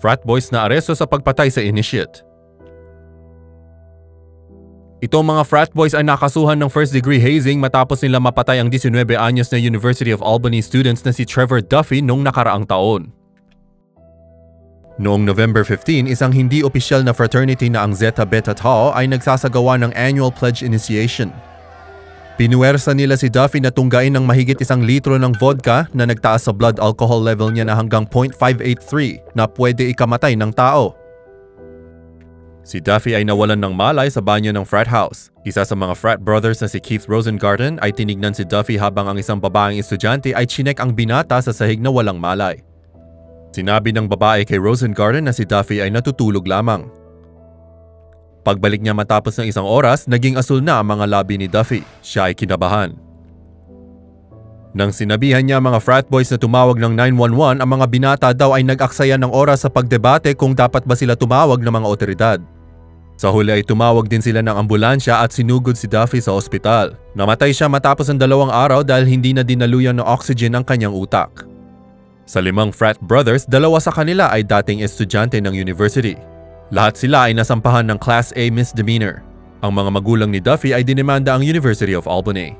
frat boys na aresto sa pagpatay sa initiate. Itong mga frat boys ay nakasuhan ng first degree hazing matapos nila mapatay ang 19 anyos na University of Albany students na si Trevor Duffy noong nakaraang taon. Noong November 15, isang hindi opisyal na fraternity na ang Zeta Beta Tau ay nagsasagawa ng annual pledge initiation. Pinuwersa nila si Duffy na tunggain ng mahigit isang litro ng vodka na nagtaas sa blood alcohol level niya na hanggang 0.583 na pwede ikamatay ng tao. Si Duffy ay nawalan ng malay sa banyo ng frat house. Isa sa mga frat brothers na si Keith Rosengarten ay tinignan si Duffy habang ang isang babaeng estudyante ay chinek ang binata sa sahig na walang malay. Sinabi ng babae kay Rosengarten na si Duffy ay natutulog lamang. Pagbalik niya matapos ng isang oras, naging asul na ang mga labi ni Duffy. Siya ay kinabahan. Nang sinabihan niya mga frat boys na tumawag ng 911, ang mga binata daw ay nag-aksaya ng oras sa pagdebate kung dapat ba sila tumawag ng mga otoridad. Sa huli ay tumawag din sila ng ambulansya at sinugod si Duffy sa ospital. Namatay siya matapos ang dalawang araw dahil hindi na dinaluyan ng oxygen ang kanyang utak. Sa limang frat brothers, dalawa sa kanila ay dating estudyante ng university. Lahat sila ay nasampahan ng Class A misdemeanor. Ang mga magulang ni Duffy ay dinemanda ang University of Albany.